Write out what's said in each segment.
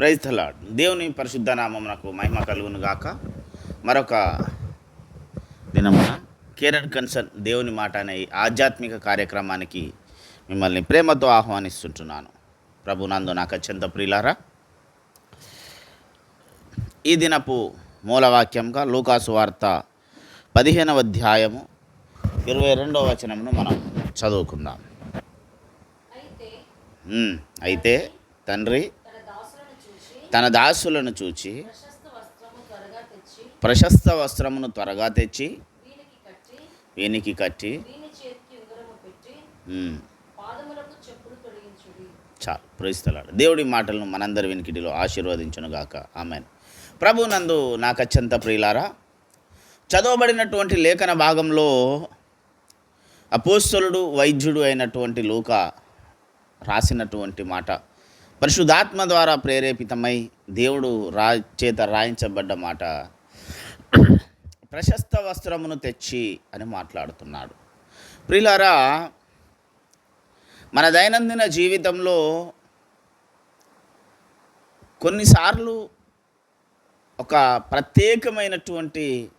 Praise తలాడ్ దేవుని పరిశుద్ధ నామమునకు మహిమ కలుగును గాక. మరొక దినమున కేరన్ కన్సర్న్ దేవుని మాట అనే ఆధ్యాత్మిక కార్యక్రమానికి మిమ్మల్ని ప్రేమతో ఆహ్వానిస్తుంటున్నాను. ప్రభు నందు నాకు అత్యంత ప్రియులారా ఈ దినపు మూలవాక్యంగా లూకాసు వార్త పదిహేనవ అధ్యాయము ఇరవై రెండవ వచనమును మనం చదువుకుందాం. అయితే తండ్రి తన దాసులను చూచి ప్రశస్త వస్త్రమును త్వరగా తెచ్చి వీనికి కట్టి చాలు ప్రోయిస్తలాడు దేవుడి మాటలను మనందరి వెనికిడిలో ఆశీర్వదించునుగాక. ఆమెన్ ప్రభు నందు నాకు అత్యంత ప్రియులారా చదవబడినటువంటి లేఖన భాగంలో అపోస్తలుడు వైద్యుడు అయినటువంటి లూక రాసినటువంటి మాట పరిశుద్ధాత్మ ద్వారా ప్రేరేపితమై దేవుడు రా చేత రాయించబడ్డ మాట ప్రశస్త వస్త్రమును తెచ్చి అని మాట్లాడుతున్నాడు. ప్రిలారా మన దైనందిన జీవితంలో కొన్నిసార్లు ఒక ప్రత్యేకమైనటువంటి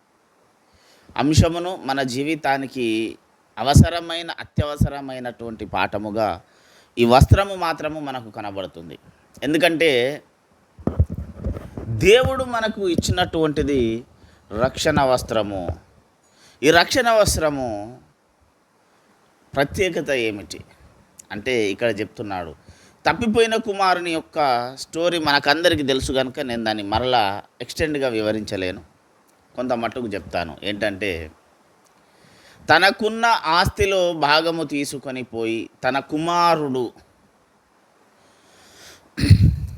అంశమును మన జీవితానికి అవసరమైన అత్యవసరమైనటువంటి పాఠముగా ఈ వస్త్రము మాత్రము మనకు కనబడుతుంది. ఎందుకంటే దేవుడు మనకు ఇచ్చినటువంటిది రక్షణ వస్త్రము. ఈ రక్షణ వస్త్రము ప్రత్యేకత ఏమిటి? అంటే ఇక్కడ చెప్తున్నాడు తప్పిపోయిన కుమారుని యొక్క స్టోరీ మనకందరికీ తెలుసు కనుక నేను దాన్ని మరలా ఎక్స్టెండ్గా వివరించలేను. కొంత మట్టుకు చెప్తాను. ఏంటంటే తనకున్న ఆస్తిలో భాగము తీసుకొని పోయి తన కుమారుడు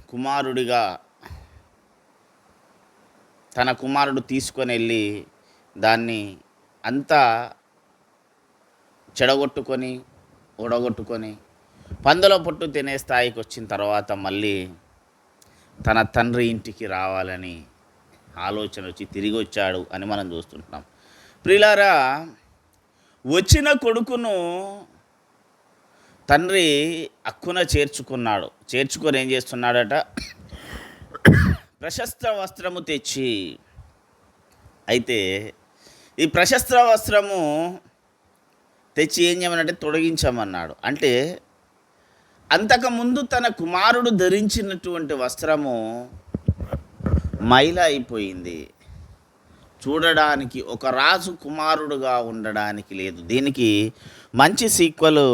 కుమారుడిగా తన కుమారుడు తీసుకొని వెళ్ళి దాన్ని అంతా చెడగొట్టుకొని ఉడగొట్టుకొని పందుల పొట్టు తినే స్థాయికి వచ్చిన తర్వాత మళ్ళీ తన తండ్రి ఇంటికి రావాలని ఆలోచన వచ్చి తిరిగి వచ్చాడు అని మనం చూస్తుంటాం. ప్రిలారా వచ్చిన కొడుకును తండ్రి అక్కున చేర్చుకున్నాడు. చేర్చుకొని ఏం చేస్తున్నాడట? ప్రశస్త వస్త్రము తెచ్చి అయితే ఈ ప్రశస్త వస్త్రము తెచ్చి ఏం చేయమనంటే తొడగించమన్నాడు. అంటే అంతకుముందు తన కుమారుడు ధరించినటువంటి వస్త్రము మైల అయిపోయింది. చూడడానికి ఒక రాజు కుమారుడుగా ఉండడానికి లేదు. దీనికి మంచి సీక్వెల్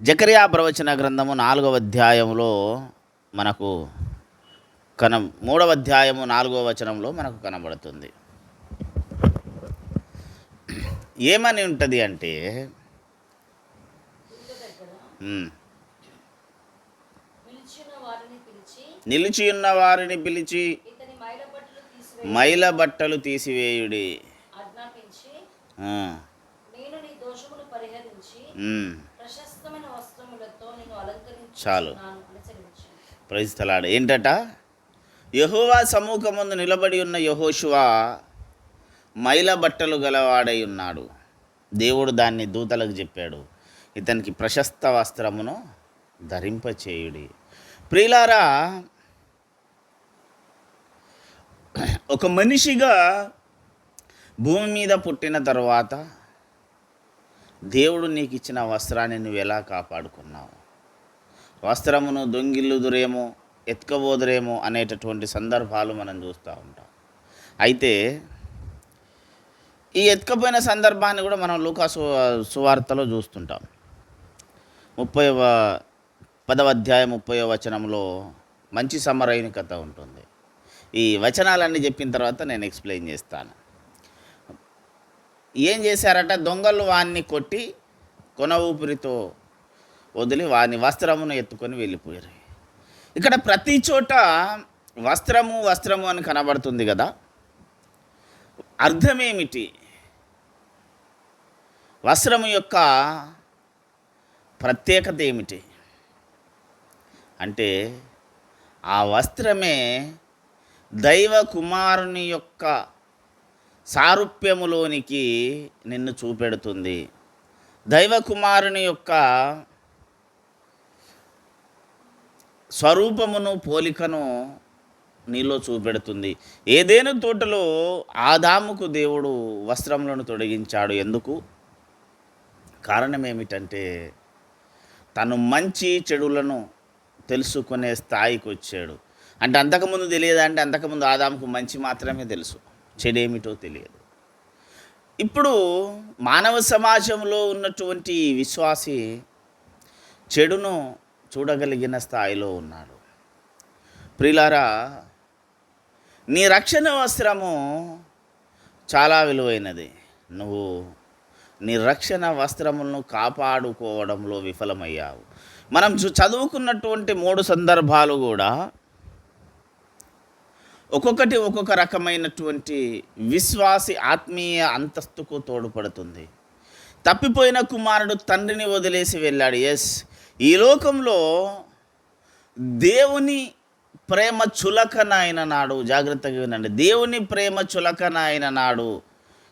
జకరియా ప్రవచన గ్రంథము నాలుగవ అధ్యాయంలో మనకు కన మూడవ అధ్యాయము నాలుగవ వచనంలో మనకు కనబడుతుంది. ఏమని ఉంటుంది అంటే నిలిచి ఉన్న వారిని పిలిచి ఇతని మైల బట్టలు తీసివేయి మైల బట్టలు తీసివేయుడి. చాలు. ప్రజలాడు ఏంటట? యహోవా సమ్ముఖమందు నిలబడి ఉన్న యహోశువ మైల బట్టలు గలవాడై ఉన్నాడు. దేవుడు దాన్ని దూతలకు చెప్పాడు. ఇతనికి ప్రశస్త వస్త్రమును ధరింపచేయుడి. ప్రియులారా ఒక మనిషిగా భూమి మీద పుట్టిన తర్వాత దేవుడు నీకు ఇచ్చిన వస్త్రాన్ని నువ్వు ఎలా కాపాడుకున్నావు? వస్త్రమును దొంగిల్లుదురేమో ఎత్తుకబోదురేమో అనేటటువంటి సందర్భాలు మనం చూస్తూ ఉంటాం. అయితే ఈ ఎత్తుకపోయిన సందర్భాన్ని కూడా మనం లూకా సు సువార్తలో చూస్తుంటాం. ముప్పై పదవ అధ్యాయం ముప్పై వచనంలో మంచి సమరైన కథ ఉంటుంది. ఈ వచనాలన్నీ చెప్పిన తర్వాత నేను ఎక్స్ప్లెయిన్ చేస్తాను. ఏం చేశారట? దొంగలు వాన్ని కొట్టి కొన ఊపిరితో వదిలి వాని వస్త్రమును ఎత్తుకొని వెళ్ళిపోయారు. ఇక్కడ ప్రతి చోట వస్త్రము వస్త్రము అని కనబడుతుంది కదా? అర్థమేమిటి? వస్త్రము యొక్క ప్రత్యేకత ఏమిటి? అంటే ఆ వస్త్రమే దైవ కుమారుని యొక్క సారూప్యములోనికి నిన్ను చూపెడుతుంది. దైవ కుమారుని యొక్క స్వరూపమును పోలికను నీలో చూపెడుతుంది. ఏదేను తోటలో ఆదాముకు దేవుడు వస్త్రములను తొలగించాడు ఎందుకు? కారణం ఏమిటంటే తను మంచి చెడులను తెలుసుకునే స్థాయికి వచ్చాడు అంటే అంతకుముందు తెలియదా అంటే అంతకుముందు ఆదాముకు మంచి మాత్రమే తెలుసు. చెడేమిటో తెలియదు. ఇప్పుడు మానవ సమాజంలో ఉన్నటువంటి విశ్వాసి చెడును చూడగలిగిన స్థాయిలో ఉన్నాడు. ప్రిలారా నీ రక్షణ వస్త్రము చాలా విలువైనది. నువ్వు నీ రక్షణ వస్త్రములను కాపాడుకోవడంలో విఫలమయ్యావు. మనం చదువుకున్నటువంటి మూడు సందర్భాలు కూడా ఒక్కొక్కటి ఒక్కొక్క రకమైనటువంటి విశ్వాసి ఆత్మీయ అంతస్తుకు తోడ్పడుతుంది. తప్పిపోయిన కుమారుడు తండ్రిని వదిలేసి వెళ్ళాడు. ఎస్ ఈ లోకంలో దేవుని ప్రేమ చులకన అయిన నాడు జాగ్రత్తగా వినండి. దేవుని ప్రేమ చులకన అయిన నాడు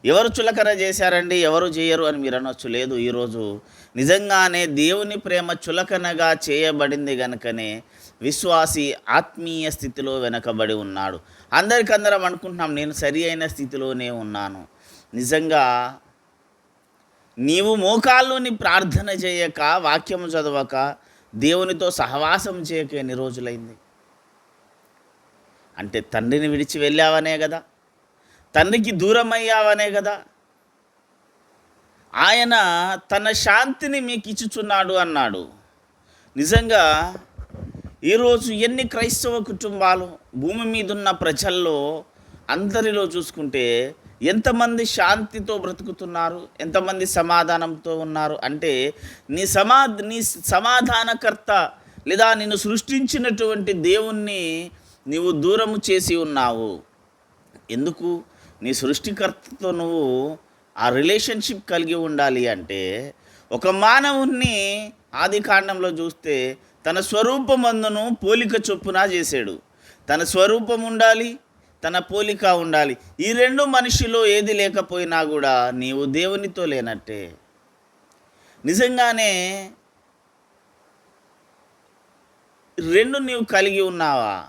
ఎవరు చులకన చేశారండి? ఎవరు చేయరు అని మీరు అనొచ్చు. లేదు ఈరోజు నిజంగానే దేవుని ప్రేమ చులకనగా చేయబడింది గనుకనే విశ్వాసి ఆత్మీయ స్థితిలో వెనకబడి ఉన్నాడు. అందరికందరం అనుకుంటున్నాం నేను సరి అయిన స్థితిలోనే ఉన్నాను. నిజంగా నీవు మోకాల్లోని ప్రార్థన చేయక వాక్యము చదవక దేవునితో సహవాసం చేయక ఎన్ని రోజులైంది? అంటే తండ్రిని విడిచి వెళ్ళావనే కదా? తండ్రికి దూరం అయ్యావనే కదా? ఆయన తన శాంతిని మీకు ఇచ్చుచున్నాడు అన్నాడు. నిజంగా ఈరోజు ఎన్ని క్రైస్తవ కుటుంబాలు భూమి మీద ఉన్న ప్రజల్లో అందరిలో చూసుకుంటే ఎంతమంది శాంతితో బ్రతుకుతున్నారు ఎంతమంది సమాధానంతో ఉన్నారు అంటే నీ సమా నీ సమాధానకర్త లేదా నిన్ను సృష్టించినటువంటి దేవుణ్ణి నీవు దూరము చేసి ఉన్నావు. ఎందుకు? నీ సృష్టికర్తతో నువ్వు ఆ రిలేషన్షిప్ కలిగి ఉండాలి అంటే ఒక మానవుణ్ణి ఆది కాండంలో చూస్తే తన స్వరూపమందును పోలిక చొప్పున చేశాడు. తన స్వరూపం ఉండాలి తన పోలిక ఉండాలి. ఈ రెండు మనిషిలో ఏది లేకపోయినా కూడా నీవు దేవునితో లేనట్టే. నిజంగానే రెండు నీవు కలిగి ఉన్నావా?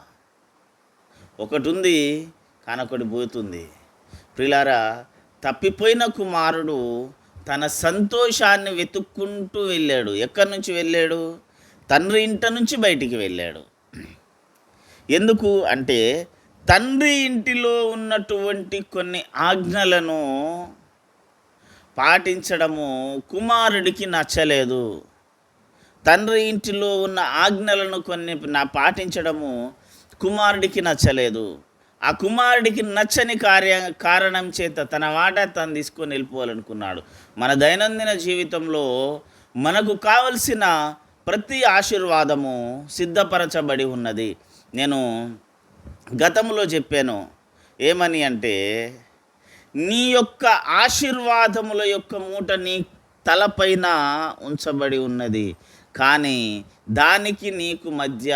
ఒకటి ఉంది కానొకటి పోతుంది. ప్రిలారా తప్పిపోయిన కుమారుడు తన సంతోషాన్ని వెతుక్కుంటూ వెళ్ళాడు. ఎక్కడి నుంచి వెళ్ళాడు? తండ్రి ఇంట నుంచి బయటికి వెళ్ళాడు. ఎందుకు అంటే తండ్రి ఇంటిలో ఉన్నటువంటి కొన్ని ఆజ్ఞలను పాటించడము కుమారుడికి నచ్చలేదు. తండ్రి ఇంటిలో ఉన్న ఆజ్ఞలను కొన్ని నా పాటించడము కుమారుడికి నచ్చలేదు. ఆ కుమారుడికి నచ్చని కార్య కారణం చేత తన వాటా తను తీసుకొని వెళ్ళిపోవాలనుకున్నాడు. మన దైనందిన జీవితంలో మనకు కావలసిన ప్రతి ఆశీర్వాదము సిద్ధపరచబడి ఉన్నది. నేను గతంలో చెప్పాను ఏమని అంటే నీ యొక్క ఆశీర్వాదముల యొక్క మూట నీ తలపైన ఉంచబడి ఉన్నది. కానీ దానికి నీకు మధ్య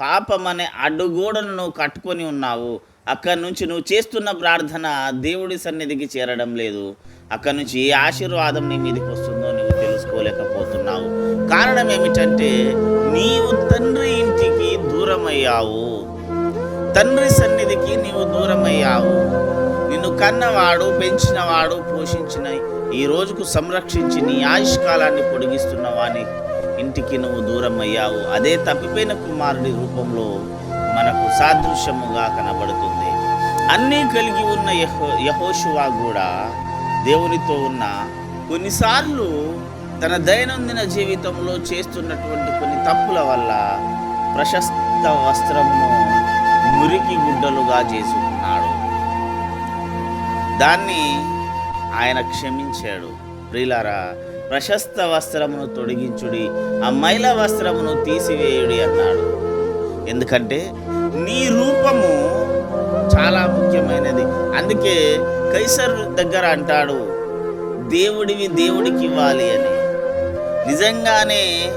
పాపమనే అడ్డుగోడను నువ్వు కట్టుకొని ఉన్నావు. అక్కడి నుంచి నువ్వు చేస్తున్న ప్రార్థన దేవుడి సన్నిధికి చేరడం లేదు. అక్కడి నుంచి ఏ ఆశీర్వాదం నీ మీదకి వస్తుందో నువ్వు తెలుసుకోలేకపోతున్నావు. కారణం ఏమిటంటే నీవు తండ్రి ఇంటికి దూరమయ్యావు. తండ్రి సన్నిధికి నీవు దూరమయ్యావు. నిన్ను కన్నవాడు పెంచినవాడు పోషించిన ఈ రోజుకు సంరక్షించి నీ ఆయుష్కాలాన్ని పొడిగిస్తున్న వాని ఇంటికి నువ్వు దూరం అయ్యావు అదే తప్పిపోయిన కుమారుడి రూపంలో మనకు సాదృశ్యముగా కనబడుతుంది. అన్నీ కలిగి ఉన్న యహో యహోషువా కూడా దేవునితో ఉన్న కొన్నిసార్లు తన దైనందిన జీవితంలో చేస్తున్నటువంటి కొన్ని తప్పుల వల్ల ప్రశస్త వస్త్రమును మురికి గుడ్డలుగా చేసుకున్నాడు. దాన్ని ఆయన క్షమించాడు. ప్రిలారా ప్రశస్త వస్త్రమును తొడిగించుడి ఆ మైల వస్త్రమును తీసివేయుడి అన్నాడు. ఎందుకంటే నీ రూపము చాలా ముఖ్యమైనది. అందుకే కైసర్ దగ్గర అంటాడు దేవుడివి దేవుడికి ఇవ్వాలి అని. నిజంగానే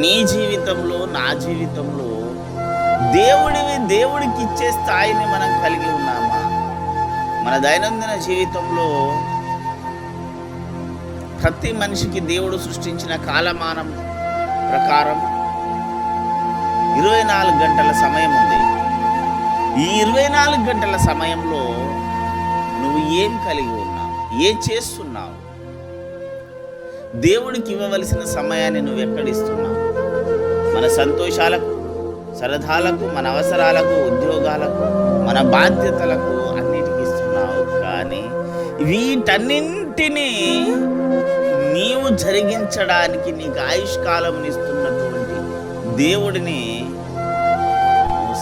నీ జీవితంలో నా జీవితంలో దేవుడివి దేవుడికి ఇచ్చే స్థాయిని మనం కలిగి ఉన్నామా? మన దైనందిన జీవితంలో ప్రతి మనిషికి దేవుడు సృష్టించిన కాలమానం ప్రకారం ఇరవై నాలుగు గంటల సమయం ఉంది. ఈ ఇరవై నాలుగు గంటల సమయంలో నువ్వు ఏం కలిగి ఉన్నావు? ఏం చేస్తున్నావు? దేవుడికి ఇవ్వవలసిన సమయాన్ని నువ్వు ఎక్కడిస్తున్నావు? మన సంతోషాలకు సరదాలకు మన అవసరాలకు ఉద్యోగాలకు మన బాధ్యతలకు అన్నిటికీ ఇస్తున్నావు. కానీ వీటన్నింటినీ నీవు జరిగించడానికి నీకు ఆయుష్కాలం ఇస్తున్నటువంటి దేవుడిని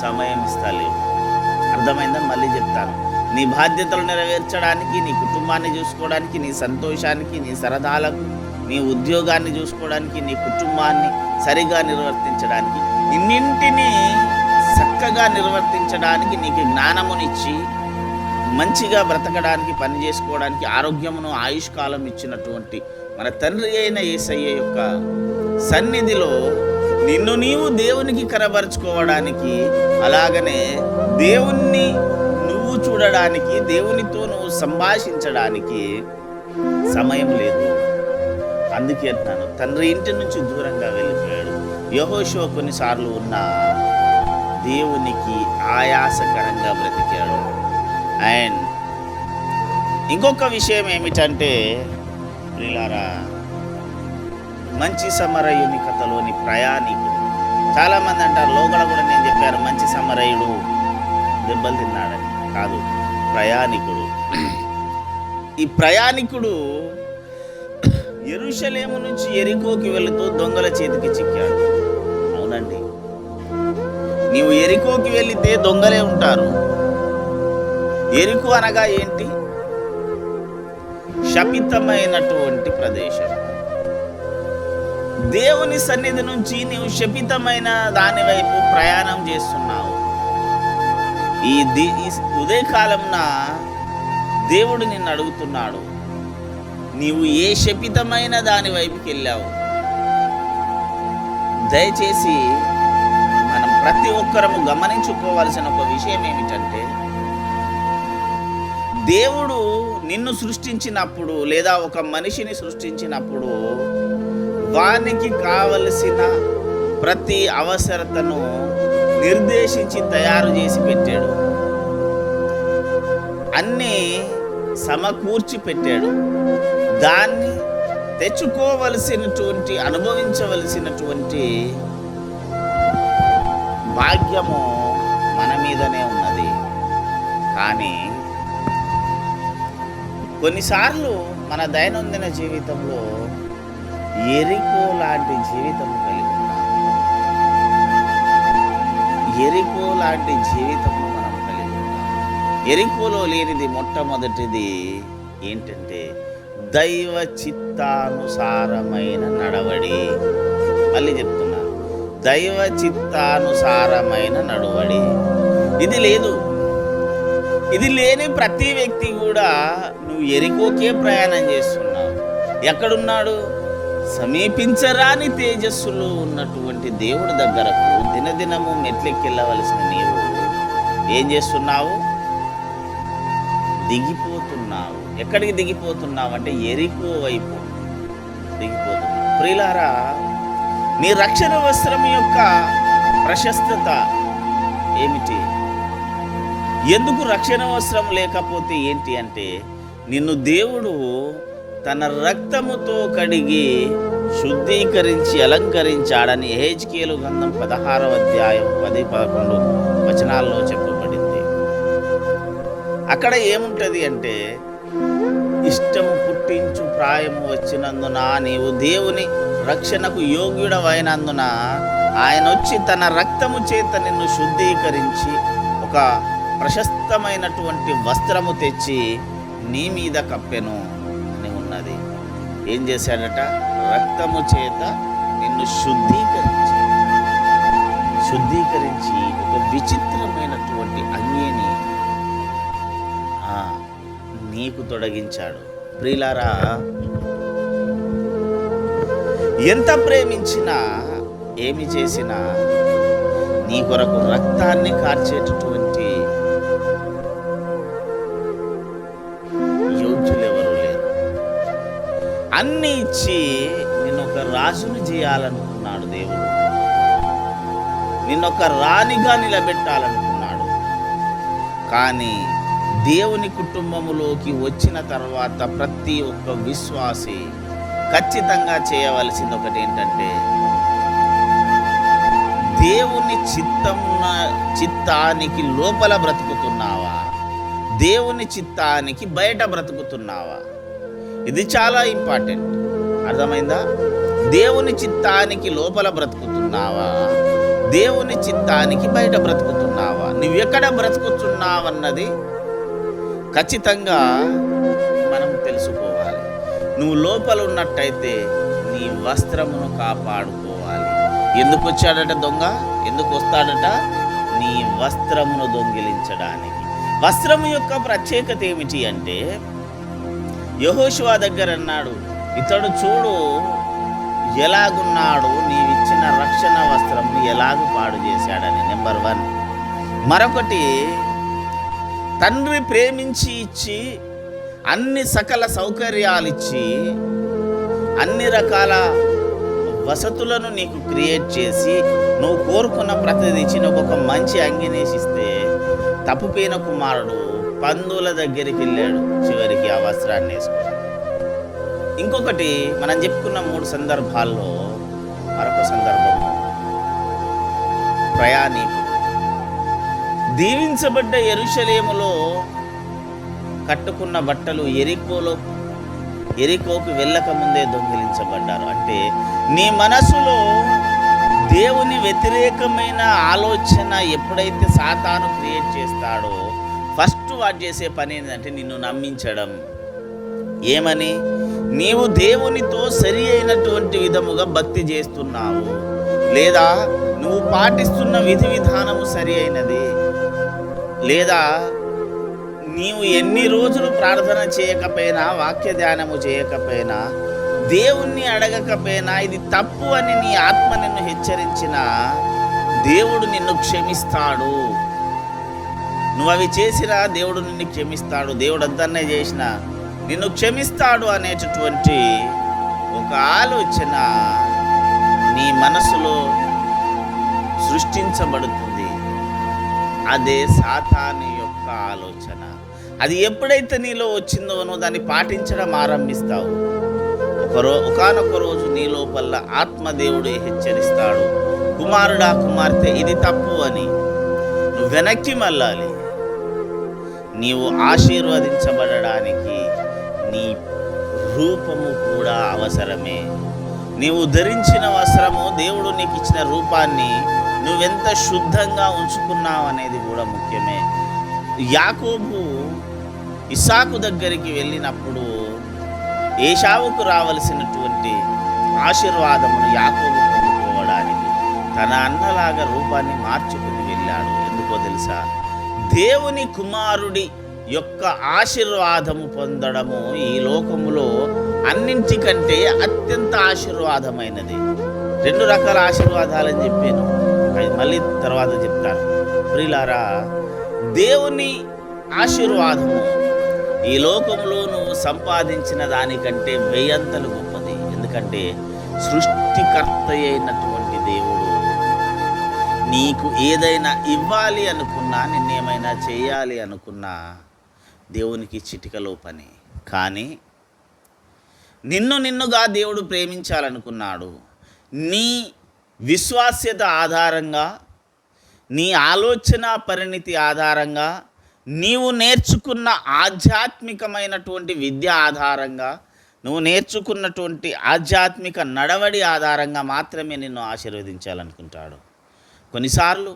సమయం ఇస్తలేవు. అర్థమైందని మళ్ళీ చెప్తాను. నీ బాధ్యతలు నెరవేర్చడానికి నీ కుటుంబాన్ని చూసుకోవడానికి నీ సంతోషానికి నీ సరదాలకు నీ ఉద్యోగాన్ని చూసుకోవడానికి నీ కుటుంబాన్ని సరిగా నిర్వర్తించడానికి ఇన్నింటినీ చక్కగా నిర్వర్తించడానికి నీకు జ్ఞానమునిచ్చి మంచిగా బ్రతకడానికి పని చేసుకోవడానికి ఆరోగ్యమును ఆయుష్కాలం ఇచ్చినటువంటి మన తండ్రి అయిన ఏసయ్య యొక్క సన్నిధిలో నిన్ను నీవు దేవునికి కనబరుచుకోవడానికి అలాగనే దేవుణ్ణి నువ్వు చూడడానికి దేవునితో నువ్వు సంభాషించడానికి సమయం లేదు. అందుకే అంటున్నాను తండ్రి ఇంటి నుంచి దూరంగా వెళ్ళిపోయాడు. యహోషో కొన్నిసార్లు ఉన్న దేవునికి ఆయాసకరంగా బ్రతికాడు. అండ్ ఇంకొక విషయం ఏమిటంటే ప్రిలారా మంచి సమరయుని కథలోని ప్రయాణికుడు. చాలామంది అంటారు లోగడ కూడా నేను చెప్పారు మంచి సమరయుడు దెబ్బలు తిన్నాడని. కాదు ప్రయాణికుడు. ఈ ప్రయాణికుడు ఎరుషలేము నుంచి ఎరికోకి వెళుతూ దొంగల చేతికి చిక్కాడు. అవునండి. నీవు ఎరికోకి వెళితే దొంగలే ఉంటారు. ఎరుకు అనగా ఏంటి? శపితమైనటువంటి ప్రదేశం. దేవుని సన్నిధి నుంచి నీవు శపితమైన దాని వైపు ప్రయాణం చేస్తున్నావు. ఈ ది ఈ ఉదయకాలంన దేవుడు నిన్ను అడుగుతున్నాడు. నీవు ఏ శపితమైన దాని వైపుకి వెళ్ళావు? దయచేసి మనం ప్రతి ఒక్కరము గమనించుకోవాల్సిన ఒక విషయం ఏమిటంటే దేవుడు నిన్ను సృష్టించినప్పుడు లేదా ఒక మనిషిని సృష్టించినప్పుడు వానికి కావలసిన ప్రతి అవసరతను నిర్దేశించి తయారు చేసి పెట్టాడు. అన్నీ సమకూర్చి పెట్టాడు. దాన్ని తెచ్చుకోవలసినటువంటి అనుభవించవలసినటువంటి భాగ్యము మన మీదనే ఉన్నది. కానీ కొన్నిసార్లు మన దైనందిన జీవితంలో ఎరికో లాంటి జీవితం కలిగి ఉంటాం ఎరికో లాంటి జీవితం మనం కలిగి ఉంటాం ఎరికోలో లేనిది మొట్టమొదటిది ఏంటంటే దైవ చిత్తానుసారమైన నడవడి. మళ్ళీ చెప్తున్నాను దైవ చిత్తానుసారమైన నడవడి. ఇది లేదు. ఇది లేని ప్రతి వ్యక్తి కూడా నువ్వు ఎరికోకే ప్రయాణం చేస్తున్నావు. ఎక్కడున్నాడు? సమీపించరాని తేజస్సులో ఉన్నటువంటి దేవుడి దగ్గరకు దినదినము మెట్లెక్కెళ్ళవలసిన నీవు ఏం చేస్తున్నావు? దిగిపోతున్నావు. ఎక్కడికి దిగిపోతున్నావు అంటే ఎరికో వైపు దిగిపోతున్నావు. ప్రియులారా నీ రక్షణ వస్త్రం యొక్క ప్రశస్తత ఏమిటి? ఎందుకు రక్షణ వస్త్రం లేకపోతే ఏంటి అంటే నిన్ను దేవుడు తన రక్తముతో కడిగి శుద్ధీకరించి అలంకరించాడని హేజ్కేలు గంధం పదహారవ అధ్యాయం పది పదకొండు వచనాల్లో చెప్పబడింది. అక్కడ ఏముంటది అంటే ఇష్టం పుట్టించు ప్రాయము వచ్చినందున నీవు దేవుని రక్షణకు యోగ్యుడవైనందున ఆయన వచ్చి తన రక్తము చేత నిన్ను శుద్ధీకరించి ఒక ప్రశస్తమైనటువంటి వస్త్రము తెచ్చి నీ మీద కప్పెను. ఏం చేశాడట? రక్తము చేత నిన్ను శుద్ధీకరించి శుద్ధీకరించి ఒక విచిత్రమైనటువంటి అన్యని నీకు తొడగించాడు. ప్రియులారా ఎంత ప్రేమించినా ఏమి చేసినా నీ కొరకు రక్తాన్ని కార్చేటటువంటి అన్ని ఇచ్చి నిన్న ఒక రాజును చేయాలనుకున్నాడు దేవుడు. నిన్నొక రాణిగా నిలబెట్టాలనుకున్నాడు. కానీ దేవుని కుటుంబములోకి వచ్చిన తర్వాత ప్రతి ఒక్క విశ్వాసి ఖచ్చితంగా చేయవలసింది ఒకటి ఏంటంటే దేవుని చిత్తమున చిత్తానికి లోపల బ్రతుకుతున్నావా? దేవుని చిత్తానికి బయట బ్రతుకుతున్నావా? ఇది చాలా ఇంపార్టెంట్. అర్థమైందా? దేవుని చిత్తానికి లోపల బ్రతుకుతున్నావా? దేవుని చిత్తానికి బయట బ్రతుకుతున్నావా? నువ్వెక్కడ బ్రతుకుతున్నావన్నది ఖచ్చితంగా మనం తెలుసుకోవాలి. నువ్వు లోపల ఉన్నట్టయితే నీ వస్త్రమును కాపాడుకోవాలి. ఎందుకు వచ్చాడట దొంగ? ఎందుకు వస్తాడట? నీ వస్త్రమును దొంగిలించడానికి. వస్త్రము యొక్క ప్రత్యేకత ఏమిటి అంటే యహోశివా దగ్గర అన్నాడు ఇతడు చూడు ఎలాగున్నాడు నీవిచ్చిన రక్షణ వస్త్రం ఎలాగు పాడు చేశాడని నెంబర్ వన్. మరొకటి తండ్రి ప్రేమించి ఇచ్చి అన్ని సకల సౌకర్యాలు ఇచ్చి అన్ని రకాల వసతులను నీకు క్రియేట్ చేసి నువ్వు కోరుకున్న ప్రతిదీ ఇచ్చిన ఒక మంచి అంగినేసిస్తే తప్పుపోయిన కుమారుడు పందుల దగ్గరికి వెళ్ళాడు. చివరికి ఆ వస్త్రాన్ని వేసుకుని ఇంకొకటి మనం చెప్పుకున్న మూడు సందర్భాల్లో మరొక సందర్భం. ప్రయాణికుడు. దీవించబడ్డ ఎరుషలేములో కట్టుకున్న బట్టలు ఎరికోలో ఎరికోకు వెళ్ళక ముందే దొంగిలించబడ్డారు. అంటే నీ మనసులో దేవుని వ్యతిరేకమైన ఆలోచన ఎప్పుడైతే సాతాను క్రియేట్ చేస్తాడో ఫస్ట్ వాడు చేసే పని ఏంటంటే నిన్ను నమ్మించడం. ఏమని? నీవు దేవునితో సరి అయినటువంటి విధముగా భక్తి చేస్తున్నావు. లేదా నువ్వు పాటిస్తున్న విధి విధానము సరి అయినది. లేదా నీవు ఎన్ని రోజులు ప్రార్థన చేయకపోయినా వాక్య ధ్యానము చేయకపోయినా దేవుణ్ణి అడగకపోయినా ఇది తప్పు అని నీ ఆత్మ నిన్ను హెచ్చరించిన దేవుడు నిన్ను క్షమిస్తాడు. నువ్వు అవి చేసినా దేవుడు నిన్ను క్షమిస్తాడు దేవుడు అంతనే చేసిన. నిన్ను క్షమిస్తాడు అనేటటువంటి ఒక ఆలోచన నీ మనసులో సృష్టించబడుతుంది. అదే సాతాని యొక్క ఆలోచన. అది ఎప్పుడైతే నీలో వచ్చిందో నువ్వు దాన్ని పాటించడం ఆరంభిస్తావు. ఒకరో ఒకనొక రోజు నీ లోపల ఆత్మదేవుడు హెచ్చరిస్తాడు. కుమారుడా కుమార్తె ఇది తప్పు అని. నువ్వు వెనక్కి మళ్ళాలి. నీవు ఆశీర్వదించబడడానికి నీ రూపము కూడా అవసరమే. నీవు ధరించిన వస్త్రము దేవుడు నీకు ఇచ్చిన రూపాన్ని నువ్వెంత శుద్ధంగా ఉంచుకున్నావు అనేది కూడా ముఖ్యమే. యాకోబు ఇసాకు దగ్గరికి వెళ్ళినప్పుడు ఏషావుకు రావలసినటువంటి ఆశీర్వాదమును యాకోబు పొందుకోవడానికి తన అన్నలాగా రూపాన్ని మార్చుకుని వెళ్ళాడు. ఎందుకో తెలుసా? దేవుని కుమారుడి యొక్క ఆశీర్వాదము పొందడము ఈ లోకములో అన్నింటికంటే అత్యంత ఆశీర్వాదమైనది. రెండు రకాల ఆశీర్వాదాలని చెప్పాను. అది మళ్ళీ తర్వాత చెప్తాను. ప్రిలారా దేవుని ఆశీర్వాదము ఈ లోకంలో నువ్వు సంపాదించిన దానికంటే వెయ్యంతలు గొప్పది. ఎందుకంటే సృష్టికర్త అయినటువంటి నీకు ఏదైనా ఇవ్వాలి అనుకున్నా నిన్నేమైనా చేయాలి అనుకున్నా దేవునికి చిటికలో పని. కానీ నిన్ను నిన్నుగా దేవుడు ప్రేమించాలనుకున్నాడు. నీ విశ్వాస్యత ఆధారంగా నీ ఆలోచన పరిణితి ఆధారంగా నీవు నేర్చుకున్న ఆధ్యాత్మికమైనటువంటి విద్య ఆధారంగా నువ్వు నేర్చుకున్నటువంటి ఆధ్యాత్మిక నడవడి ఆధారంగా మాత్రమే నిన్ను ఆశీర్వదించాలనుకుంటాడు. కొన్నిసార్లు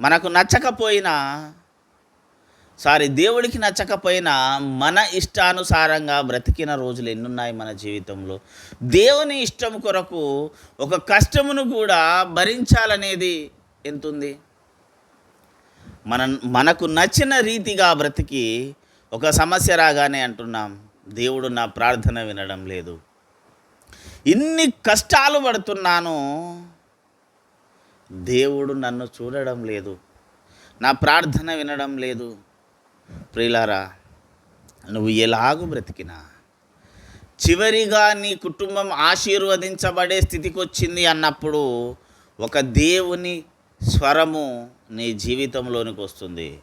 మనకు నచ్చకపోయినా సారీ దేవుడికి నచ్చకపోయినా మన ఇష్టానుసారంగా బ్రతికిన రోజులు ఎన్నున్నాయి మన జీవితంలో? దేవుని ఇష్టం కొరకు ఒక కష్టమును కూడా భరించాలనేది ఎంతుంది? మన మనకు నచ్చిన రీతిగా బ్రతికి ఒక సమస్య రాగానే అంటున్నాం దేవుడు నా ప్రార్థన వినడం లేదు. ఇన్ని కష్టాలు పడుతున్నాను దేవుడు నన్ను చూడడం లేదు. నా ప్రార్థన వినడం లేదు. ప్రియులారా నువ్వు ఎలాగూ బ్రతికినా చివరిగా నీ కుటుంబం ఆశీర్వదించబడే స్థితికి వచ్చింది అన్నప్పుడు ఒక దేవుని స్వరము నీ జీవితంలోనికి వస్తుంది.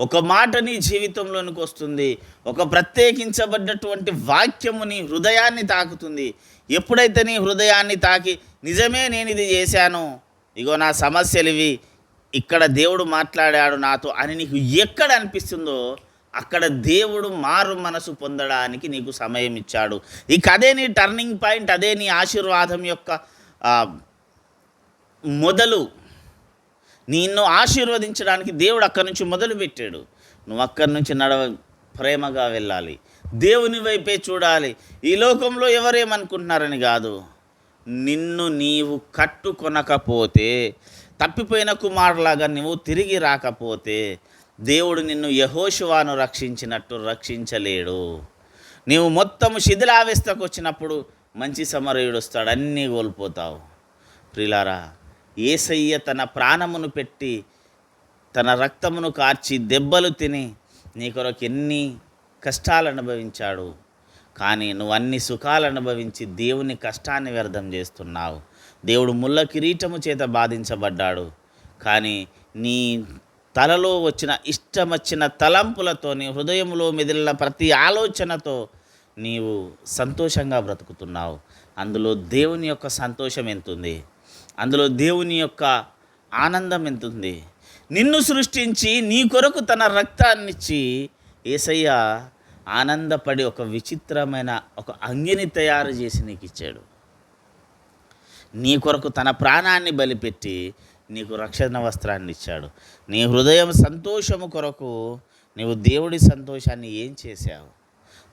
ఒక మాట నీ జీవితంలోనికి వస్తుంది. ఒక ప్రత్యేకించబడ్డటువంటి వాక్యము నీ హృదయాన్ని తాకుతుంది. ఎప్పుడైతే నీ హృదయాన్ని తాకి నిజమే నేను ఇది చేశాను ఇగో నా సమస్యలు ఇవి ఇక్కడ దేవుడు మాట్లాడాడు నాతో అని నీకు ఎక్కడ అనిపిస్తుందో అక్కడ దేవుడు మారు మనసు పొందడానికి నీకు సమయం ఇచ్చాడు. ఇక అదే నీ టర్నింగ్ పాయింట్ అదే నీ ఆశీర్వాదం యొక్క మొదలు. నిన్ను ఆశీర్వదించడానికి దేవుడు అక్కడి నుంచి మొదలు పెట్టాడు. నువ్వు అక్కడి నుంచి నడవ ప్రేమగా వెళ్ళాలి. దేవుని వైపే చూడాలి. ఈ లోకంలో ఎవరేమనుకుంటున్నారని కాదు. నిన్ను నీవు కట్టుకొనకపోతే తప్పిపోయిన కుమారులాగా నువ్వు తిరిగి రాకపోతే దేవుడు నిన్ను యహోశువాను రక్షించినట్టు రక్షించలేడు. నీవు మొత్తం శిథిలావస్థకు వచ్చినప్పుడు మంచి సమరయుడు వస్తాడు అన్నీ కోల్పోతావు. ప్రిలారా ఏసయ్య తన ప్రాణమును పెట్టి తన రక్తమును కార్చి దెబ్బలు తిని నీ కొరకు ఎన్ని కష్టాలు అనుభవించాడు. కానీ నువ్వు అన్ని సుఖాలు అనుభవించి దేవుని కష్టాన్ని వ్యర్థం చేస్తున్నావు. దేవుడు ముళ్ళ కిరీటము చేత బాధించబడ్డాడు. కానీ నీ తలలో వచ్చిన ఇష్టం వచ్చిన తలంపులతో నీ హృదయంలో మెదిలిన ప్రతి ఆలోచనతో నీవు సంతోషంగా బ్రతుకుతున్నావు. అందులో దేవుని యొక్క సంతోషం ఎంతుంది? అందులో దేవుని యొక్క ఆనందం ఎంతుంది? నిన్ను సృష్టించి నీ కొరకు తన రక్తాన్నిచ్చి ఏసయ్య ఆనందపడి ఒక విచిత్రమైన ఒక అంగిని తయారు చేసి నీకు ఇచ్చాడు. నీ కొరకు తన ప్రాణాన్ని బలిపెట్టి నీకు రక్షణ వస్త్రాన్ని ఇచ్చాడు. నీ హృదయం సంతోషము కొరకు నీవు దేవుడి సంతోషాన్ని ఏం చేశావు?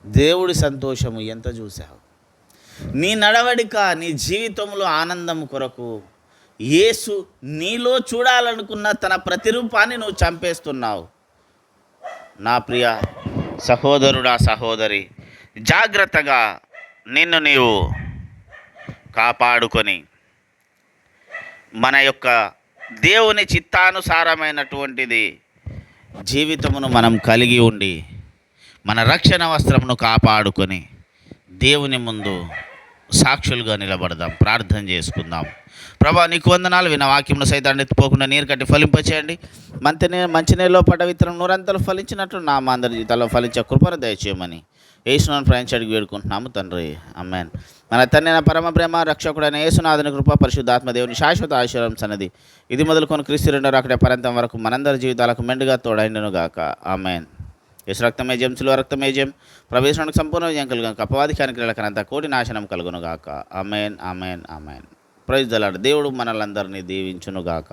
దేవుడి సంతోషము ఎంత చూశావు? నీ నడవడిక నీ జీవితంలో ఆనందం కొరకు యేసు నీలో చూడాలనుకున్న తన ప్రతిరూపాన్ని నువ్వు చంపేస్తున్నావు. నా ప్రియ సహోదరుడా సహోదరి జాగ్రత్తగా నిన్ను నీవు కాపాడుకొని మన యొక్క దేవుని చిత్తానుసారమైనటువంటిది జీవితమును మనం కలిగి ఉండి మన రక్షణ వస్త్రమును కాపాడుకొని దేవుని ముందు సాక్షులుగా నిలబడదాం. ప్రార్థన చేసుకుందాం. ప్రభా నీకు వందనాలు విన వాక్యమును సైతాన్ని ఎత్తిపోకుండా నీరు కట్టి ఫలింపచేయండి. మంచి మంచి నీళ్ళలో పడ్డ విత్తనం నూరంతలు ఫలించినట్లు నా మా అందరి జీవితాల్లో ఫలించే కృపను దయచేయమని యేసునాను ప్రయాణించడానికి వేడుకుంటున్నాము తండ్రి. అమ్మాన్ మన తండ్రి పరమ ప్రేమ రక్షకుడైన యేసునాథుని కృప పరిశుద్ధాత్మ దేవుని శాశ్వత ఆశీర్వం సన్నది. ఇది మొదలుకొని క్రీస్తు రెండో అక్కడే పరంతం వరకు మనందరి జీవితాలకు మెండుగా తోడైండును గాక ఆమెన్. యశు రక్తమే జంసులు రక్తమే ప్రవేశానికి సంపూర్ణ విజయం కలుగు అపవాది కానికలకనంత కోటి నాశనం కలుగును గాక. అమెన్ అమెన్ ప్రైజ్ దలాడు దేవుడు మనలందరినీ దీవించును గాక.